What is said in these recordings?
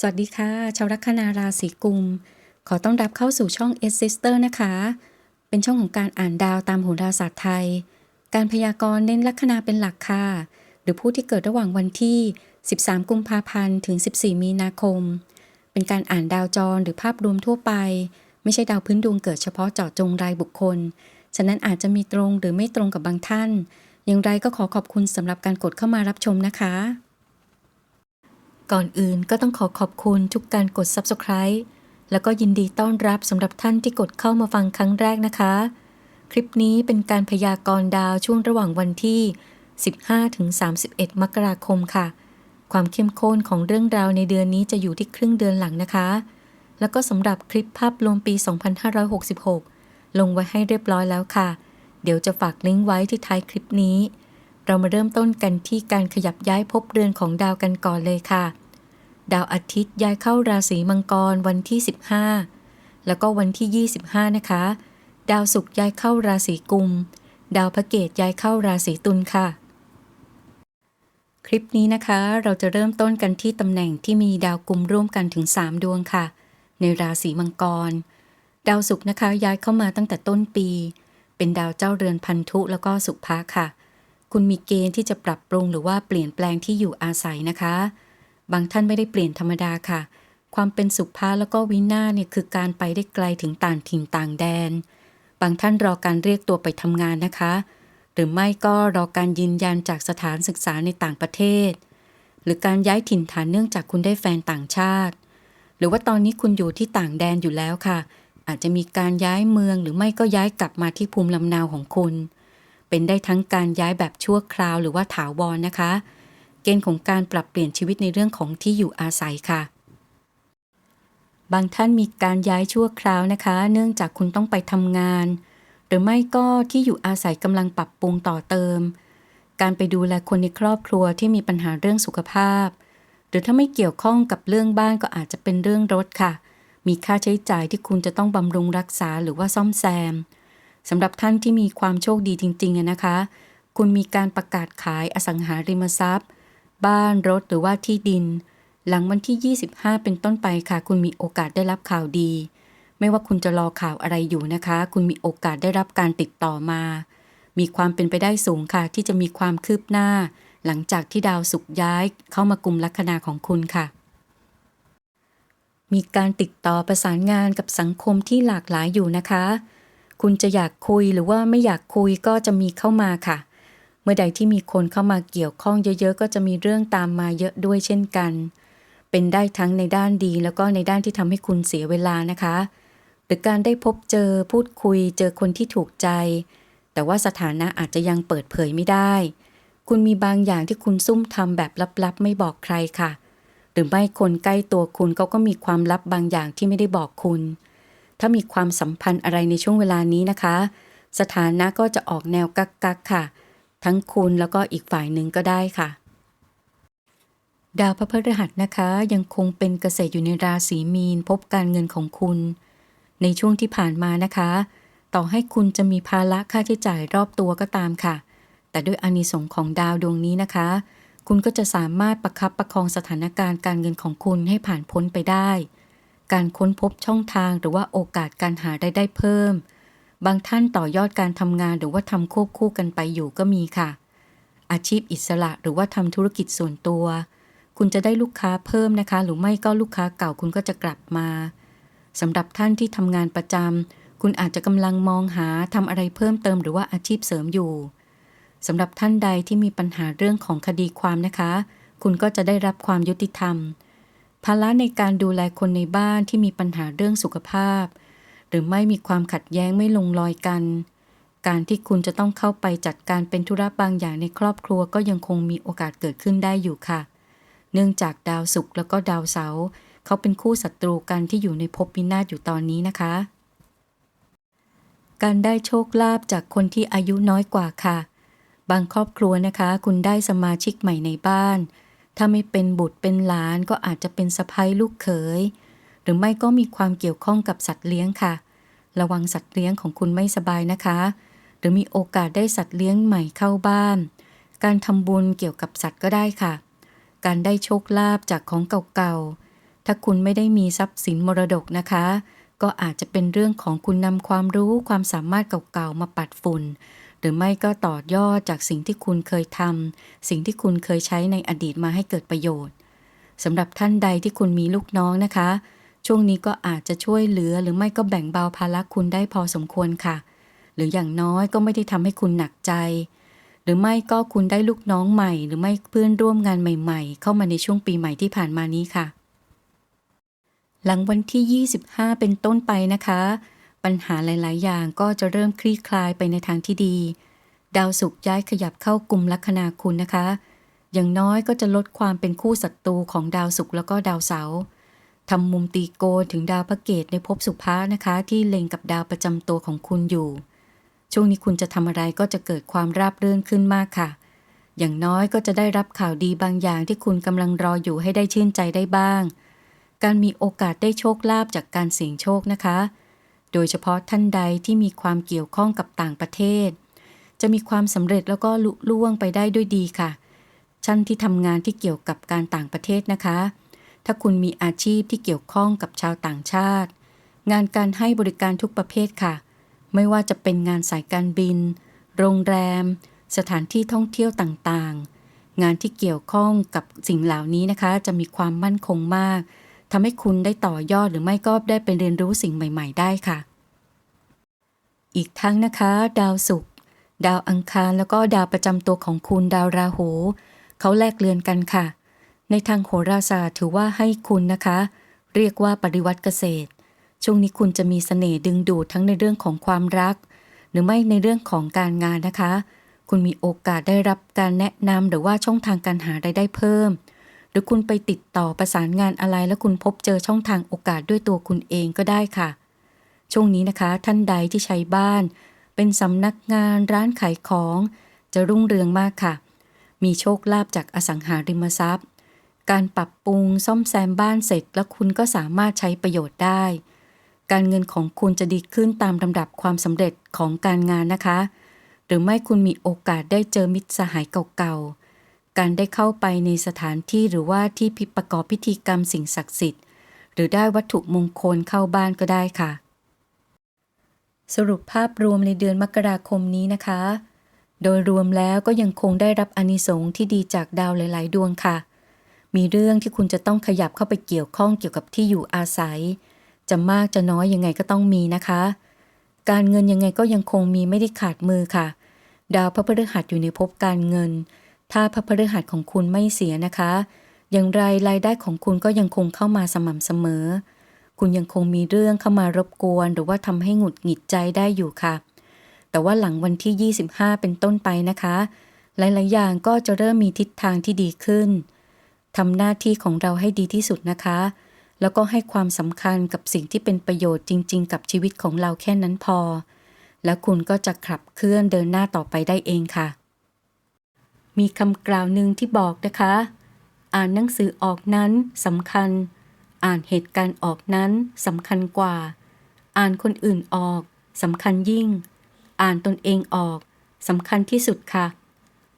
สวัสดีค่ะ ชาวลัคนาราศีกุม ขอต้อนรับเข้าสู่ช่อง S Sister นะคะ เป็นช่องของการอ่านดาวตามโหราศาสตร์ไทย การพยากรณ์เน้นลัคนาเป็นหลักค่ะ หรือผู้ที่เกิดระหว่างวันที่ 13 กุมภาพันธ์ถึง 14 มีนาคม เป็นการอ่านดาวจรหรือภาพรวมทั่วไป ไม่ใช่ดาวพื้นดวงเกิดเฉพาะเจาะจงรายบุคคล ฉะนั้นอาจจะมีตรงหรือไม่ตรงกับบางท่าน อย่างไรก็ขอขอบคุณสำหรับการกดเข้ามารับชมนะคะ ก่อนอื่นก็ต้องขอขอบคุณทุกการกด Subscribe แล้วก็ยินดีต้อนรับสำหรับท่านที่กดเข้ามาฟังครั้งแรกนะคะ คลิปนี้เป็นการพยากรณ์ดาวช่วงระหว่างวันที่ 15-31 มกราคมค่ะ ความเข้มข้นของเรื่องราวในเดือนนี้จะอยู่ที่ครึ่งเดือนหลังนะคะ แล้วก็สำหรับคลิปภาพรวมปี 2566 ลงไว้ให้เรียบร้อยแล้วค่ะ เดี๋ยวจะฝากลิงก์ไว้ที่ท้ายคลิปนี้ เรามาเริ่มต้นกันที่การขยับย้ายภพเรือนของดาวกันก่อนเลยค่ะ ดาวอาทิตย์ย้ายเข้าราศีมังกรวันที่ 15 แล้วก็วันที่ 25 นะคะ ดาวศุกร์ย้ายเข้าราศีกุม ดาวพระเกตย้ายเข้าราศีตุลค่ะ คลิปนี้นะคะเราจะเริ่มต้นกันที่ตำแหน่งที่มีดาวกุมร่วมกันถึง 3 ดวงค่ะ ในราศีมังกร ดาวศุกร์นะคะย้ายเข้ามาตั้งแต่ต้นปี เป็นดาวเจ้าเรือนพันธุแล้วก็สุภะค่ะ คุณมีเกณฑ์ที่จะปรับปรุงหรือว่าเปลี่ยนแปลงที่อยู่อาศัยนะคะ บางท่านไม่ได้เปลี่ยนธรรมดาค่ะ ความเป็นสุภาพแล้วก็วินาเนี่ยคือการไปได้ไกลถึงต่างถิ่นต่างแดน บางท่านรอการเรียกตัวไปทำงานนะคะ หรือไม่ก็รอการยืนยันจากสถานศึกษาในต่างประเทศ หรือการย้ายถิ่นฐานเนื่องจากคุณได้แฟนต่างชาติ หรือว่าตอนนี้คุณอยู่ที่ต่างแดนอยู่แล้วค่ะ อาจจะมีการย้ายเมืองหรือไม่ก็ย้ายกลับมาที่ภูมิลำเนาของคุณ เป็นได้ทั้งการย้ายแบบชั่วคราวหรือว่าถาวรนะคะ เกณฑ์ของการปรับเปลี่ยนชีวิตในเรื่องของที่อยู่อาศัยค่ะ บางท่านมีการย้ายชั่วคราวนะคะ เนื่องจากคุณต้องไปทำงาน หรือไม่ก็ที่อยู่อาศัยกำลังปรับปรุงต่อเติม การไปดูแลคนในครอบครัวที่มีปัญหาเรื่องสุขภาพ หรือถ้าไม่เกี่ยวข้องกับเรื่องบ้านก็อาจจะเป็นเรื่องรถค่ะ มีค่าใช้จ่ายที่คุณจะต้องบำรุงรักษาหรือว่าซ่อมแซม สำหรับท่านที่มีความโชคดีจริงๆนะคะ คุณมีการประกาศขายอสังหาริมทรัพย์ บ้านรถหรือว่าที่ดิน หลังวันที่ 25 เป็นต้นไปค่ะ คุณมีโอกาสได้รับข่าวดี ไม่ว่าคุณจะรอข่าวอะไรอยู่นะคะ คุณมีโอกาสได้รับการติดต่อมา มีความเป็นไปได้สูงค่ะ ที่จะมีความคืบหน้า หลังจากที่ดาวศุกร์ย้ายเข้ามากลุ่มลัคนาของคุณค่ะมีการติดต่อประสานงานกับสังคมที่หลากหลายอยู่นะคะ คุณจะอยากคุยหรือว่าไม่อยากคุยก็จะมีเข้ามาค่ะ เมื่อใดที่มีคนเข้ามาเกี่ยวข้องเยอะๆ ก็จะมีเรื่องตามมาเยอะด้วยเช่นกัน เป็นได้ทั้งในด้านดีแล้วก็ในด้านที่ทำให้คุณเสียเวลานะคะ หรือการได้พบเจอพูดคุยเจอคนที่ถูกใจ แต่ว่าสถานะอาจจะยังเปิดเผยไม่ได้ คุณมีบางอย่างที่คุณซุ่มทำแบบลับๆ ไม่บอกใครค่ะ หรือไม่คนใกล้ตัวคุณเขาก็มีความลับบางอย่างที่ไม่ได้บอกคุณ ถ้ามีความสัมพันธ์อะไรในช่วงเวลานี้นะคะ สถานะก็จะออกแนวกักกักๆค่ะ ทั้งคุณแล้วก็อีกฝ่ายหนึ่งก็ได้ค่ะ ดาวพระพฤหัสนะคะ ยังคงเป็นเกษตรอยู่ในราศีมีน พบการเงินของคุณ ในช่วงที่ผ่านมานะคะ ต่อให้คุณจะมีภาระค่าใช้จ่ายรอบตัวก็ตามค่ะ แต่ด้วยอานิสงส์ของดาวดวงนี้นะคะ คุณก็จะสามารถประคับประคองสถานการณ์การเงินของคุณให้ผ่านพ้นไปได้ การค้นพบช่องทางหรือว่าโอกาสการหารายได้เพิ่ม บางท่านต่อยอดการทำงานหรือว่าทำควบคู่กันไปอยู่ก็มีค่ะ อาชีพอิสระหรือว่าทำธุรกิจส่วนตัว คุณจะได้ลูกค้าเพิ่มนะคะ หรือไม่ก็ลูกค้าเก่าคุณก็จะกลับมาสำหรับท่านที่ทำงานประจำคุณอาจจะกำลังมองหาทำอะไรเพิ่มเติมหรือว่าอาชีพเสริมอยู่สำหรับท่านใดที่มีปัญหาเรื่องของคดีความนะคะ คุณก็จะได้รับความยุติธรรม ภาระในการดูแลคนในบ้านที่มีปัญหาเรื่องสุขภาพ หรือไม่มีความขัดแย้งไม่ลงรอยกัน การที่คุณจะต้องเข้าไปจัดการเป็นธุระบางอย่างในครอบครัวก็ยังคงมีโอกาสเกิดขึ้นได้อยู่ค่ะ เนื่องจากดาวศุกร์แล้วก็ดาวเสาร์เขาเป็นคู่ศัตรูกันที่อยู่ในภพวินาศอยู่ตอนนี้นะคะ การได้โชคลาภจากคนที่อายุน้อยกว่าค่ะ บางครอบครัวนะคะ คุณได้สมาชิกใหม่ในบ้าน ถ้าไม่เป็นบุตรเป็นหลานก็อาจจะเป็นสะพ้ยลูกเขย หรือไม่ก็มีความเกี่ยวข้องกับสัตว์เลี้ยงค่ะ ระวังสัตว์เลี้ยงของคุณไม่สบายนะคะ หรือมีโอกาสได้สัตว์เลี้ยงใหม่เข้าบ้าน การทำบุญเกี่ยวกับสัตว์ก็ได้ค่ะ การได้โชคลาภจากของเก่าๆ ถ้าคุณไม่ได้มีทรัพย์สินมรดกนะคะ ก็อาจจะเป็นเรื่องของคุณนำความรู้ความสามารถเก่าๆมาปัดฝุ่น หรือไม่ก็ต่อยอดจากสิ่งที่คุณเคยทำสิ่งที่คุณเคยใช้ในอดีตมาให้เกิดประโยชน์สำหรับท่านใดที่คุณมีลูกน้องนะคะ ช่วงนี้ก็อาจจะช่วยเหลือหรือไม่ก็แบ่งเบาภาระคุณได้พอสมควรค่ะ หรืออย่างน้อยก็ไม่ได้ทำให้คุณหนักใจ หรือไม่ก็คุณได้ลูกน้องใหม่ หรือไม่เพื่อนร่วมงานใหม่ ๆ เข้ามาในช่วงปีใหม่ที่ผ่านมานี้ค่ะ หลังวันที่ 25 เป็นต้นไปนะคะ ปัญหาหลาย ๆ อย่างก็จะเริ่มคลี่คลายไปในทางที่ดี ดาวศุกร์ย้ายขยับเข้ากลุ่มลัคนาคุณนะคะ อย่างน้อยก็จะลดความเป็นคู่ศัตรูของดาวศุกร์แล้วก็ดาวเสาร์ทำมุมตีโกนถึงดาวพระเกตในภพสุภานะคะ ที่เล็งกับดาวประจำตัวของคุณอยู่ ช่วงนี้คุณจะทำอะไรก็จะเกิดความราบรื่นขึ้นมากค่ะ อย่างน้อยก็จะได้รับข่าวดีบางอย่างที่คุณกำลังรออยู่ให้ได้ชื่นใจได้บ้าง การมีโอกาสได้โชคลาภจากการเสี่ยงโชคนะคะ โดยเฉพาะท่านใดที่มีความเกี่ยวข้องกับต่างประเทศ จะมีความสำเร็จแล้วก็ลุล่วงไปได้ด้วยดีค่ะท่านที่ทำงานที่เกี่ยวกับการต่างประเทศนะคะ ถ้าคุณมีอาชีพที่เกี่ยวข้องกับชาวต่างชาติ งานการให้บริการทุกประเภทค่ะ ไม่ว่าจะเป็นงานสายการบิน โรงแรม สถานที่ท่องเที่ยวต่างๆ งานที่เกี่ยวข้องกับสิ่งเหล่านี้นะคะ จะมีความมั่นคงมาก ทำให้คุณได้ต่อยอดหรือไม่ก็ได้ไปเรียนรู้สิ่งใหม่ ๆ ได้ค่ะ อีกทั้งนะคะ ดาวศุกร์ดาวอังคารแล้วก็ดาวประจำตัวของคุณดาวราหูเขาแลกเลือนกันค่ะ ในทางโหราศาสตร์ถือว่าให้คุณนะคะ เรียกว่าปริวัติเกษตร ช่วงนี้คุณจะมีเสน่ห์ดึงดูดทั้งในเรื่องของความรัก หรือไม่ในเรื่องของการงานนะคะ คุณมีโอกาสได้รับการแนะนำหรือว่าช่องทางการหารายได้เพิ่ม หรือคุณไปติดต่อประสานงานอะไร แล้วคุณพบเจอช่องทางโอกาสด้วยตัวคุณเองก็ได้ค่ะ ช่วงนี้นะคะ ท่านใดที่ใช้บ้าน เป็นสำนักงานร้านขายของ จะรุ่งเรืองมากค่ะ มีโชคลาภจากอสังหาริมทรัพย์ การปรับปรุงซ่อมแซมบ้านเสร็จ แล้วคุณก็สามารถใช้ประโยชน์ได้ การเงินของคุณจะดีขึ้นตามลำดับความสำเร็จของการงานนะคะ หรือไม่คุณมีโอกาสได้เจอมิตรสหายเก่าๆ การได้เข้าไปในสถานที่หรือว่าที่พิประกอบพิธีกรรมสิ่งศักดิ์สิทธิ์ หรือได้วัตถุมงคลเข้าบ้านก็ได้ค่ะ สรุปภาพรวมในเดือนมกราคมนี้นะคะ โดยรวมแล้วก็ยังคงได้รับอานิสงส์ที่ดีจากดาวหลาย ๆ ดวงค่ะ มีเรื่องที่คุณจะต้องขยับเข้าไปเกี่ยวข้องเกี่ยวกับที่อยู่อาศัย จะมากจะน้อยยังไงก็ต้องมีนะคะ การเงินยังไงก็ยังคงมีไม่ได้ขาดมือค่ะ ดาวพระพฤหัสอยู่ในภพการเงิน ถ้าพระพฤหัสของคุณไม่เสียนะคะ อย่างไรรายได้ของคุณก็ยังคงเข้ามาสม่ำเสมอ คุณยังคงมีเรื่องเข้ามารบกวน หรือว่าทำให้หงุดหงิดใจได้อยู่ค่ะ แต่ว่าหลังวันที่ 25 เป็นต้นไปนะคะ หลายๆ อย่างก็จะเริ่มมีทิศทางที่ดีขึ้นทำหน้าที่ของเราให้ดีที่สุดนะคะ แล้วก็ให้ความสำคัญกับสิ่งที่เป็นประโยชน์จริง ๆ กับชีวิตของเราแค่นั้นพอ แล้วคุณก็จะขับเคลื่อนเดินหน้าต่อไปได้เองค่ะ มีคำกล่าวหนึ่งที่บอกนะคะ อ่านหนังสือออกนั้นสำคัญ อ่านเหตุการณ์ออกนั้นสำคัญกว่า อ่านคนอื่นออกสำคัญยิ่ง อ่านตนเองออกสำคัญที่สุดค่ะ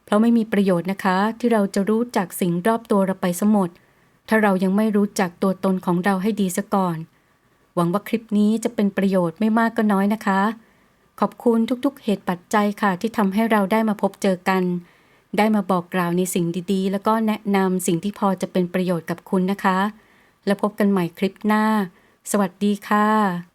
เพราะไม่มีประโยชน์นะคะที่เราจะรู้จักสิ่งรอบตัวเราไปสมด ถ้าเรายังไม่รู้จักตัวตนของเราให้ดีซะก่อน หวังว่าคลิปนี้จะเป็นประโยชน์ไม่มากก็น้อยนะคะ ขอบคุณทุกๆ เหตุปัจจัยค่ะที่ทำให้เราได้มาพบเจอกัน ได้มาบอกกล่าวในสิ่งดีๆ แล้วก็แนะนำสิ่งที่พอจะเป็นประโยชน์กับคุณนะคะ แล้วพบกันใหม่คลิปหน้า สวัสดีค่ะ